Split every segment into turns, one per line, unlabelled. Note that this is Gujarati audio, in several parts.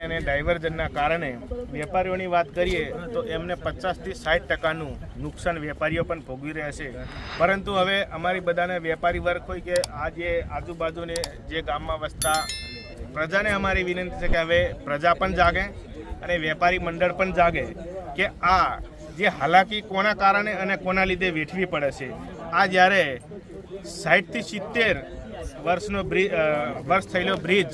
અને ડાયવર્ઝનના કારણે વેપારીઓની વાત કરીએ તો એમને પચાસથી સાઠ ટકાનું નુકસાન વેપારીઓ પણ ભોગવી રહ્યા છે. પરંતુ હવે અમારી બધાને વેપારી વર્ગ હોય કે આ જે આજુબાજુને જે ગામમાં વસતા પ્રજાને અમારી વિનંતી છે કે હવે પ્રજા પણ જાગે અને વેપારી મંડળ પણ જાગે કે આ જે હાલાકી કોના કારણે અને કોના લીધે વેઠવી પડે છે. આ જ્યારે સાઠથી સિત્તેર વર્ષનો બ્રિજ વર્ષ થયેલો બ્રિજ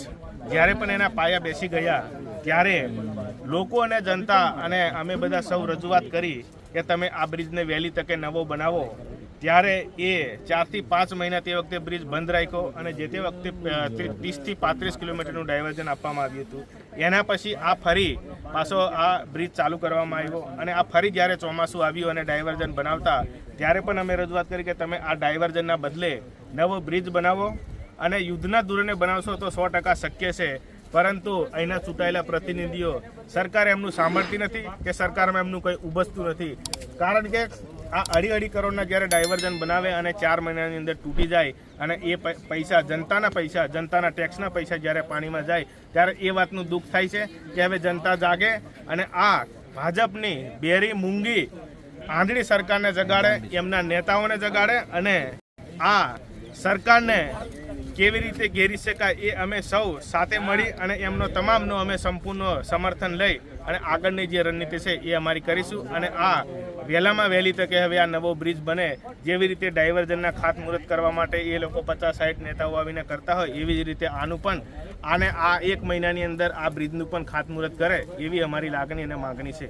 જ્યારે પણ એના પાયા બેસી ગયા, ત્યારે લોકો અને જનતા અને અમે બધા સૌ રજૂઆત કરી કે તમે આ બ્રિજને વહેલી તકે નવો બનાવો. ત્યારે એ ચારથી પાંચ મહિના તે વખતે બ્રિજ બંધ રાખ્યો અને જે તે વખતે ત્રીસથી પાંત્રીસ કિલોમીટરનું ડાયવર્ઝન આપવામાં આવ્યું હતું. એના પછી આ ફરી પાછો આ બ્રિજ ચાલુ કરવામાં આવ્યો અને આ ફરી જ્યારે ચોમાસું આવ્યું અને ડાયવર્ઝન બનાવતા, ત્યારે પણ અમે રજૂઆત કરી કે તમે આ ડાયવર્ઝનના બદલે નવો બ્રિજ બનાવો. અને યુદ્ધના ધોરણે બનાવશો તો સો ટકા શક્ય છે. પરંતુ અહીંના ચૂંટાયેલા પ્રતિનિધિઓ, સરકાર એમનું સાંભળતી નથી કે સરકારમાં એમનું કંઈ ઉભસતું નથી. કારણ કે આ અઢી અઢી કરોડના જ્યારે ડાયવર્ઝન બનાવે અને ચાર મહિનાની અંદર તૂટી જાય અને એ પૈસા, જનતાના પૈસા, જનતાના ટેક્સના પૈસા જ્યારે પાણીમાં જાય, ત્યારે એ વાતનું દુઃખ થાય છે કે હવે જનતા જાગે અને આ ભાજપની બેરી મૂંગી આંધળી સરકારને જગાડે, એમના નેતાઓને જગાડે અને આ સરકારને કેવી રીતે ઘેરી શકાય એ અમે સૌ સાથે મળી અને એમનો તમામનો અમે સંપૂર્ણ સમર્થન લઈ અને આગળની જે રણનીતિ છે એ અમારી કરીશું. અને આ વહેલામાં વહેલી તકે હવે આ નવો બ્રિજ બને જેવી રીતે ડાયવર્ઝનના ખાતમુહૂર્ત કરવા માટે એ લોકો પચાસ સાઠ નેતાઓ આવીને કરતા હોય એવી જ રીતે આનું પણ આને આ એક મહિનાની અંદર આ બ્રિજનું પણ ખાતમુહૂર્ત કરે એવી અમારી લાગણી અને માગણી છે.